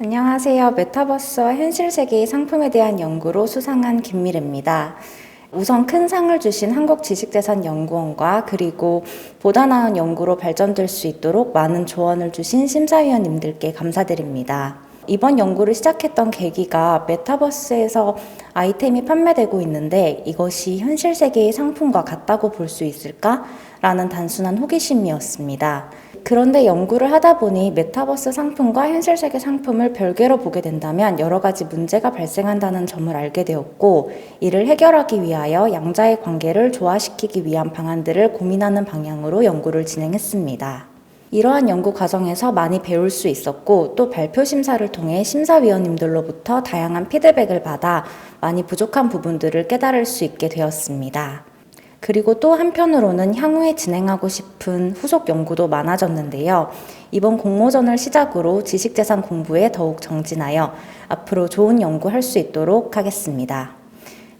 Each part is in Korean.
안녕하세요. 메타버스와 현실 세계의 상품에 대한 연구로 수상한 김미래입니다. 우선 큰 상을 주신 한국지식재산연구원과 그리고 보다 나은 연구로 발전될 수 있도록 많은 조언을 주신 심사위원님들께 감사드립니다. 이번 연구를 시작했던 계기가 메타버스에서 아이템이 판매되고 있는데 이것이 현실 세계의 상품과 같다고 볼 수 있을까? 라는 단순한 호기심이었습니다. 그런데 연구를 하다 보니 메타버스 상품과 현실 세계 상품을 별개로 보게 된다면 여러 가지 문제가 발생한다는 점을 알게 되었고 이를 해결하기 위하여 양자의 관계를 조화시키기 위한 방안들을 고민하는 방향으로 연구를 진행했습니다. 이러한 연구 과정에서 많이 배울 수 있었고 또 발표 심사를 통해 심사위원님들로부터 다양한 피드백을 받아 많이 부족한 부분들을 깨달을 수 있게 되었습니다. 그리고 또 한편으로는 향후에 진행하고 싶은 후속 연구도 많아졌는데요. 이번 공모전을 시작으로 지식재산 공부에 더욱 정진하여 앞으로 좋은 연구할 수 있도록 하겠습니다.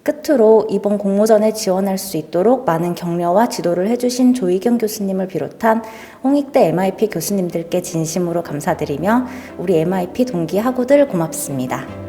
끝으로 이번 공모전에 지원할 수 있도록 많은 격려와 지도를 해주신 조희경 교수님을 비롯한 홍익대 MIP 교수님들께 진심으로 감사드리며 우리 MIP 동기 학우들 고맙습니다.